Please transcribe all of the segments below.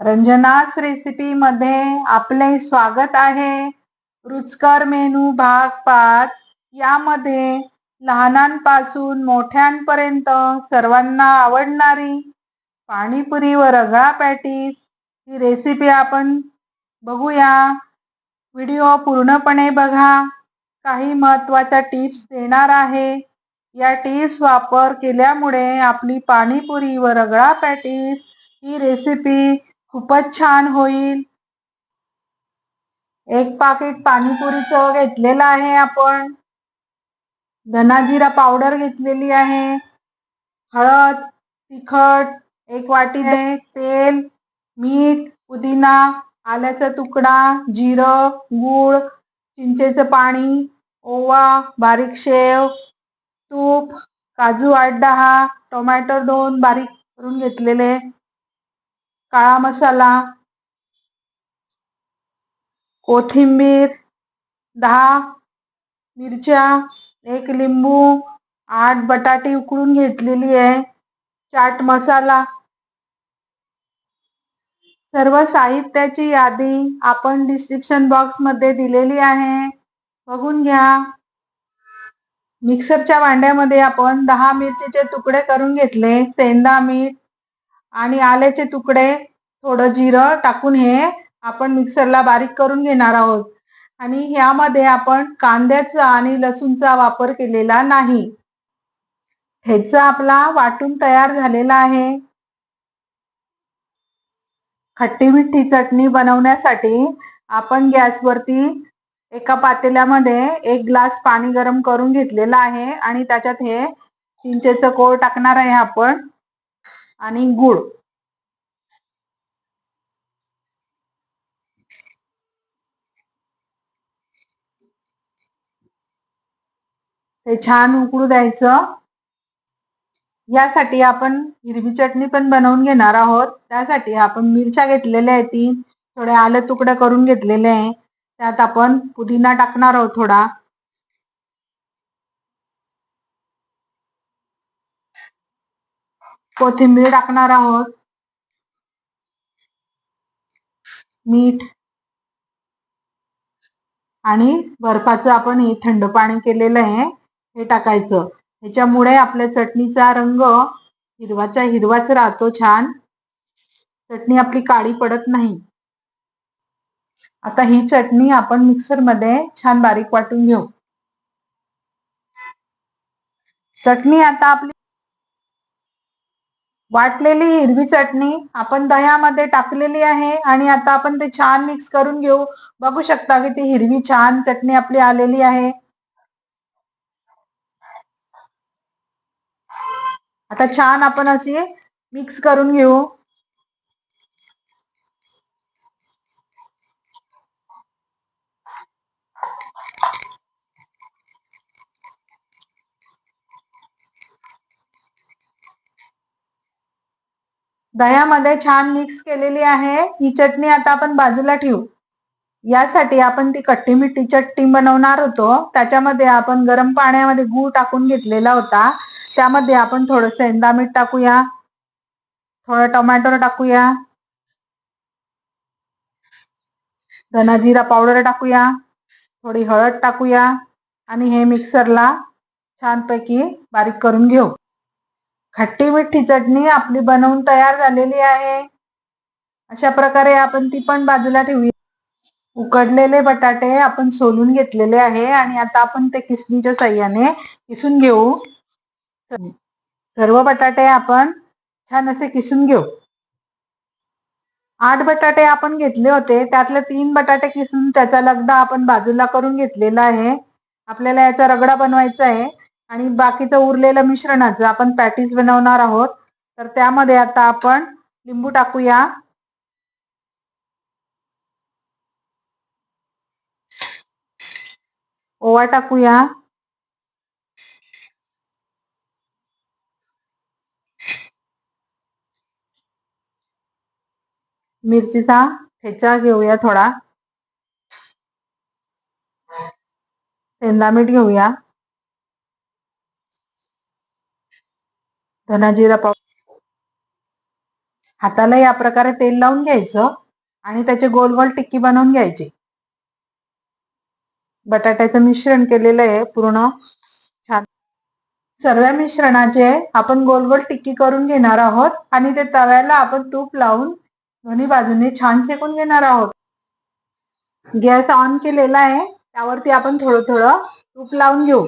रंजनास recipe मध्ये आपले स्वागत आहे. रुचकर मेनू भाग पाच. यामध्ये लहानांपासून मोठ्यांपर्यंत सर्वांना आवडणारी पाणीपुरी व रगळा पॅटीस ही रेसिपी आपण बघूया. व्हिडिओ पूर्णपणे बघा. काही महत्त्वाच्या टिप्स देणार आहे. या टिप्स वापर केल्यामुळे आपली पाणीपुरी व रगळा पॅटीस ही रेसिपी खूपच छान होईल. एक पाकिट पाणीपुरीचं घेतलेलं आहे आपण. धनाजिरा पावडर घेतलेली आहे. हळद तिखट एक वाटी दे तेल मीठ पुदिना आल्याचा तुकडा जिरं गूळ चिंचेचं पाणी ओवा बारीक शेव तूप काजू आठ दहा टोमॅटो दोन बारीक करून घेतलेले. काळा मसाला कोथिंबीर दहा मिरच्या एक लिंबू आठ बटाटे उकळून घेतलेली आहे. चाट मसाला. सर्व साहित्याची यादी आपण डिस्क्रिप्शन बॉक्समध्ये दिलेली आहे. बघून घ्या. मिक्सरच्या भांड्यामध्ये आपण दहा मिरचीचे तुकडे करून घेतले. सेंदा मीठ आणि आल्याचे तुकडे थोडं जिरं टाकून हे आपण मिक्सरला बारीक करून घेणार आहोत. आणि ह्यामध्ये आपण कांद्याचा आणि लसूणचा वापर केलेला नाही. ठेचा आपला वाटून तयार झालेला आहे. खट्टी मिठी चटणी बनवण्यासाठी आपण गॅसवरती एका पातेल्यामध्ये एक ग्लास पाणी गरम करून घेतलेलं आहे आणि त्याच्यात हे चिंचेचं कोळ टाकणार आहे आपण. आणि गुळ ते छान उकळू द्यायचं. यासाठी आपण हिरवी चटणी पण बनवून घेणार आहोत. त्यासाठी आपण मिरच्या घेतलेल्या आहेत ती. थोडे आलं तुकडे करून घेतलेले आहे. त्यात आपण पुदिना टाकणार आहोत थोडा. कोथिंबीर टाकणार आहोत. मीठ. आणि बर्फाचं आपण हे थंड पाणी केलेलं आहे हे टाकायचं. ह्याच्यामुळे आपल्या चटणीचा रंग हिरवाच्या हिरवाच राहतो छान. चटणी आपली काळी पडत नाही. आता ही चटणी आपण मिक्सरमध्ये छान बारीक वाटून घेऊ. चटणी आता आपली वाटलेली हिरवी चटणी आपण दह्यामध्ये टाकलेली आहे आणि आता आपण ते छान मिक्स करून घेऊ. बघू शकता की ती हिरवी छान चटणी आपली आलेली आहे. आता छान आपण अशी मिक्स करून घेऊ. दह्यामध्ये छान मिक्स केलेली आहे. ही चटणी आता आपण बाजूला ठेवू. यासाठी आपण ती कट्टी मिठी चटणी बनवणार होतो. त्याच्यामध्ये आपण गरम पाण्यामध्ये गूळ टाकून घेतलेला होता. त्यामध्ये आपण थोडं इंदा मीठ टाकूया. थोडं टोमॅटो टाकूया. धनाजिरा पावडर टाकूया. थोडी हळद टाकूया. आणि हे मिक्सरला छानपैकी बारीक करून घेऊ. खट्टी मिठी चटणी आपली बनवून तयार झालेली आहे. अशा प्रकारे आपण ती पण बाजूला ठेवूया उकडलेले बटाटे आपण सोलून घेतलेले आहे आणि आता आपण ते किसणीच्या साह्याने किसून घेऊ. सर्व बटाटे आपण छान असे किसून घेऊ. आठ बटाटे आपण घेतले होते. त्यातले तीन बटाटे किसून त्याचा लगदा आपण बाजूला करून घेतलेला आहे. आपल्याला याचा रगडा बनवायचा आहे. आणि बाकीचं उरलेलं मिश्रणाचं आपण पॅटीस बनवणार आहोत तर त्यामध्ये आता आपण लिंबू टाकूया. ओवा टाकूया. मिरचीचा ठेचा घेऊया थोडा. शेंदा मीठ घेऊया. धनाजिरा जिरा हाताला या प्रकारे तेल लावून घ्यायचं आणि त्याचे गोल गोल टिक्की बनवून घ्यायची. बटाट्याचं मिश्रण केलेलं आहे पूर्ण. छान. सर्व मिश्रणाचे आपण गोल गोल टिक्की करून घेणार आहोत आणि ते तव्याला आपण तूप लावून दोन्ही बाजूने छान शेकून घेणार आहोत. गॅस ऑन केलेला आहे. त्यावरती आपण थोडं थोडं तूप लावून घेऊ.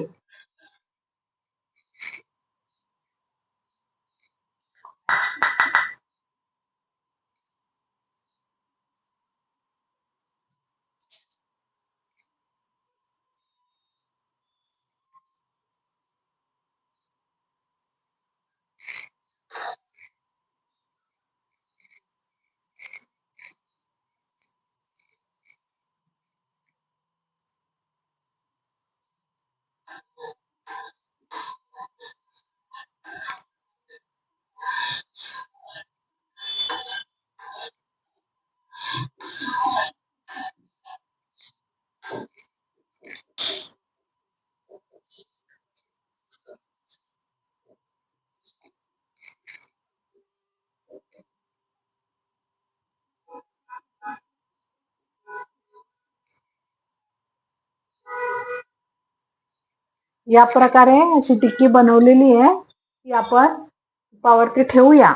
या प्रकारे अशी टिक्की बनवलेली आहे. ती आपण तुपावरती ठेवूया.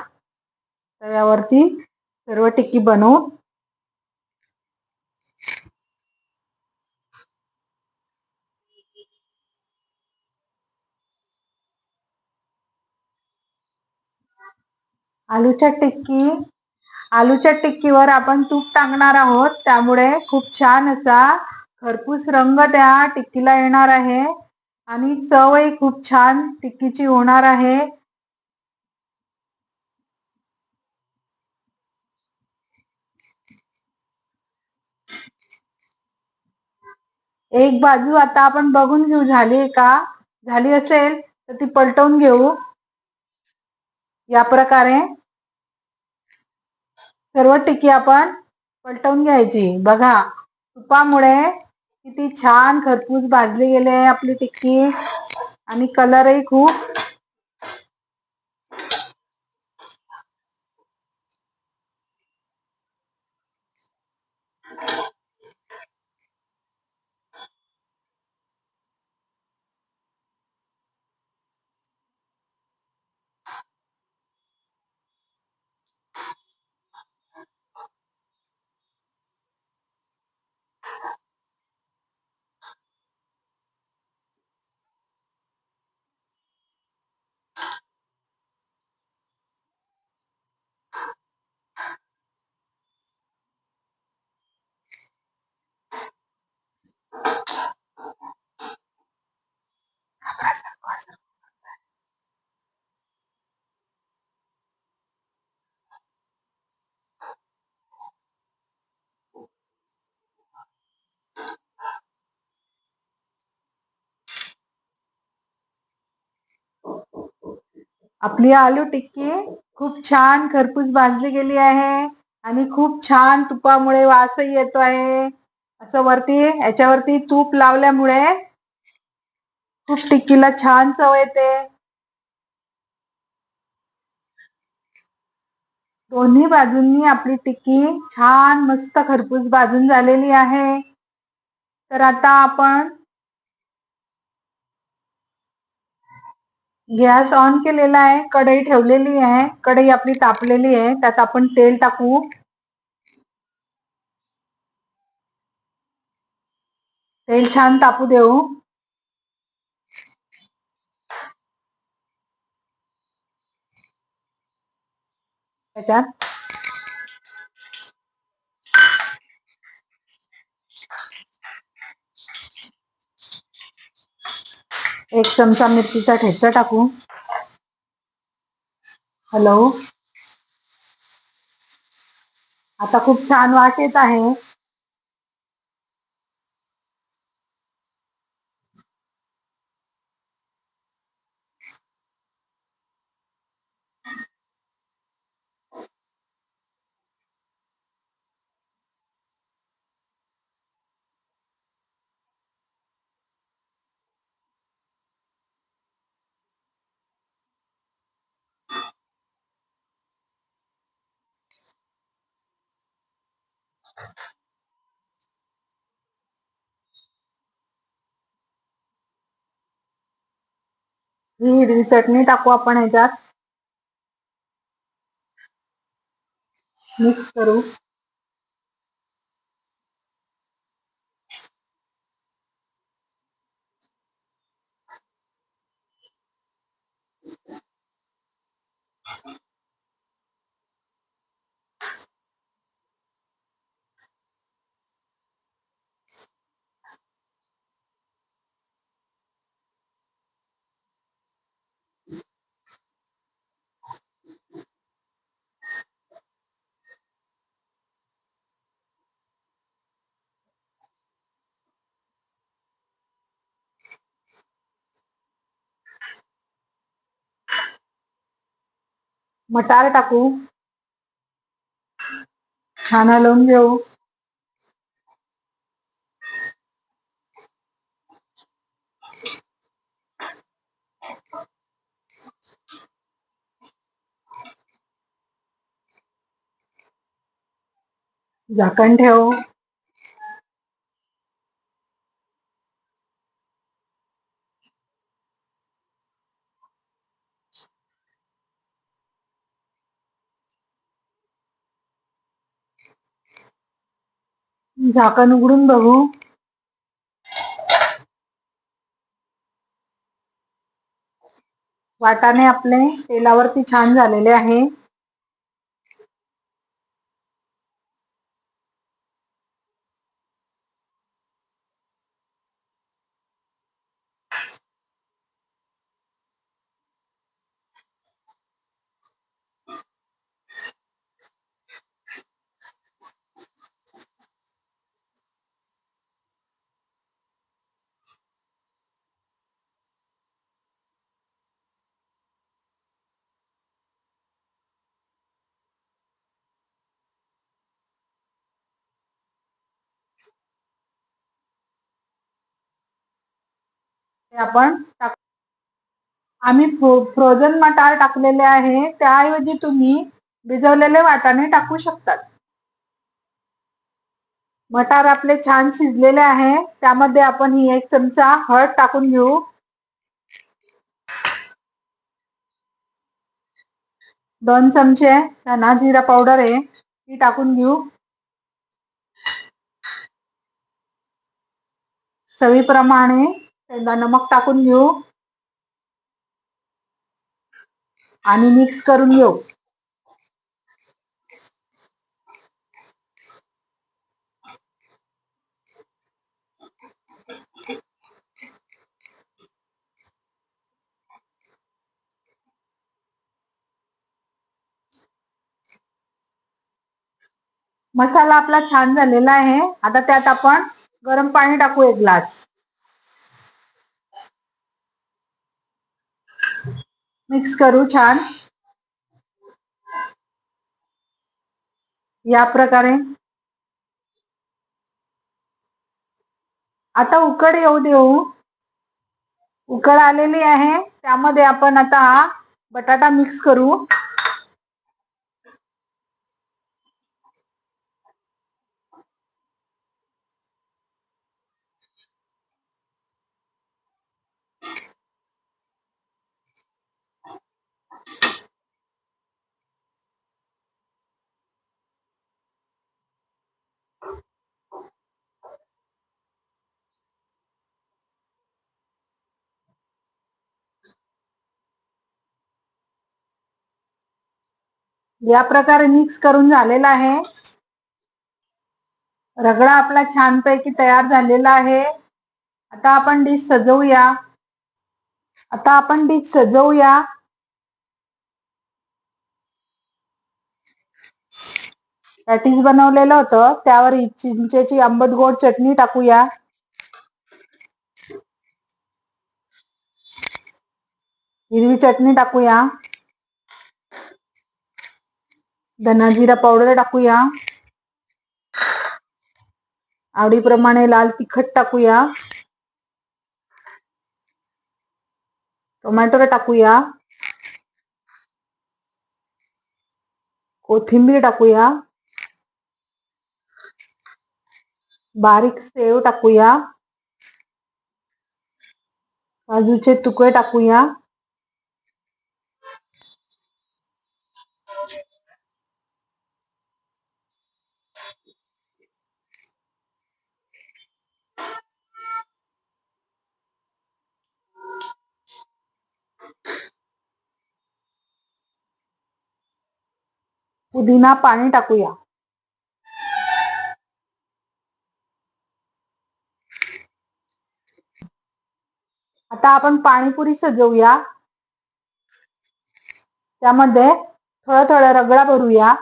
तव्यावरती सर्व टिक्की बनवून आलूच्या टिक्की आलूच्या टिक्कीवर आपण तूप टाकणार आहोत. त्यामुळे खूप छान असा खरपूस रंग त्या टिक्कीला येणार आहे. आणि चवही खूप छान टिक्कीची होणार आहे. एक बाजू आता आपण बघून घेऊ झाली का? झाली असेल तर ती पलटवून घेऊ. या प्रकारे सर्व टिक्की आपण पलटवून घ्यायची. बघा तुपामुळे किती छान खरपूस भाजली गेले आहे आपली टिक्की. आणि कलरही खूप आपली आलू टिक्की खूप छान खरपूस भाजली गेली आहे आणि खूप छान तुपामुळे वासही येतो आहे. असं वरती याच्यावरती तूप लावल्यामुळे खूप टिक्कीला छान चव येते. दोन्ही बाजूंनी आपली टिक्की छान मस्त खरपूस भाजून झालेली आहे. तर आता आपण गॅस ऑन केलेला आहे, कढई ठेवलेली आहे, कढई आपली तापलेली आहे, त्यात आपण तेल टाकू. तेल छान तापू देऊ. त्याच्यात एक चमचा मिरचीचा ठेचा टाकू. हॅलो आता खूप छान वाट येत आहे. ही हिरवी चटणी टाकू आपण ह्याच्यात मिक्स करू. मटार टाकू. छान हलवून घेऊ. झाकण ठेवू. झाकण उघडून बघू. वाटाणे आपले तेलावरती छान झालेले आहे ते आपण टाक. आम्ही फ्रोझन मटार टाकलेले आहे. त्याऐवजी तुम्ही भिजवलेले वाटाणे टाकू शकतात. मटार आपले छान शिजलेले आहे. त्यामध्ये आपण ही एक चमचा हळद टाकून घेऊ. दोन चमचे धना जिरा पावडर आहे. ती टाकून घेऊ. चवीप्रमाणे त्यांना नमक टाकून घेऊ. आणि मिक्स करून घेऊ. मसाला आपला छान झालेला आहे. आता त्यात आपण गरम पाणी टाकू एक ग्लास. मिक्स करू छान. या प्रकारे. आता उकड येऊ देऊ. उकड आलेली आहे. त्यामध्ये आपण आता बटाटा मिक्स करू. या प्रकारे मिक्स करून झालेला आहे. रगडा आपला छानपैकी तयार झालेला आहे. आता आपण डिश सजवूया. आता आपण डिश सजवूया. पॅटीस बनवलेलं होतं. त्यावर चिंचेची आंबट गोड चटणी टाकूया. हिरवी चटणी टाकूया. धना जिरा पावडर टाकूया. आवडीप्रमाणे लाल तिखट टाकूया. टोमॅटो टाकूया. कोथिंबीर टाकूया. बारीक सेव टाकूया. काजूचे तुकडे टाकूया. पुदिना पाणी टाकूया. आता आपण पाणीपुरी सजवूया. त्यामध्ये थोडं थोडं रगडा भरूया.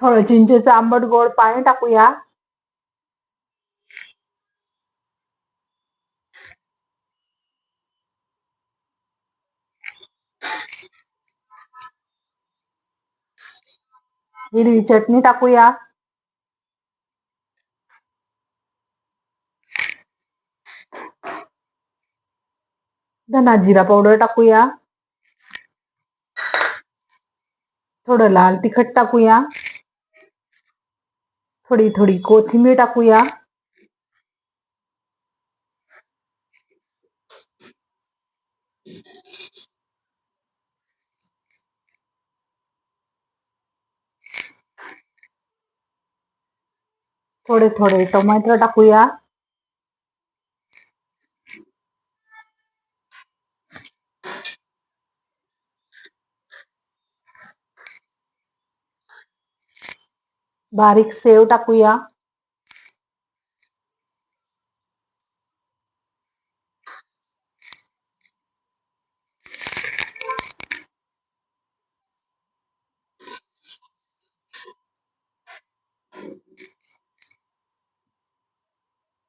थोडं चिंचेचं आंबट गोड पाणी टाकूया. हिरवी चटणी टाकूया. धना जिरा पावडर टाकूया. थोडं लाल तिखट टाकूया. थोडी थोडी कोथिंबीर टाकूया. थोडे थोडे टोमॅटो टाकूया. बारीक सेव टाकूया.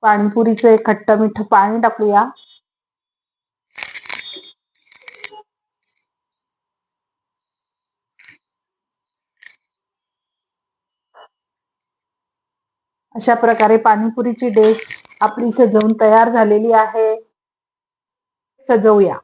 पाणीपुरीचं एक खट्ट मिठ पाणी टाकूया. अशा प्रकारे पाणीपुरीची डिश आपली सजवून तयार झालेली आहे. सजवूया.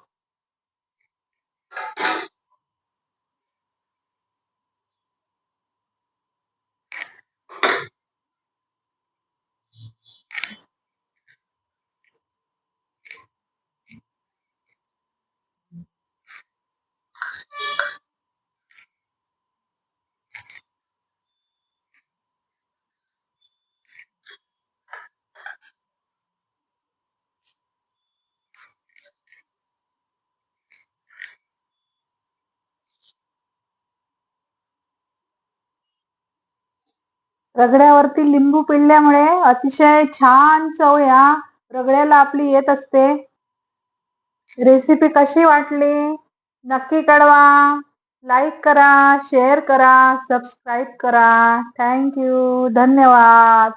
रगड्यावरती लिंबू पिळल्यामुळे अतिशय छान चव या रगड्याला आपली येत असते. रेसिपी कशी वाटली? नक्की कळवा. लाईक करा शेअर करा सबस्क्राईब करा. थँक्यू धन्यवाद.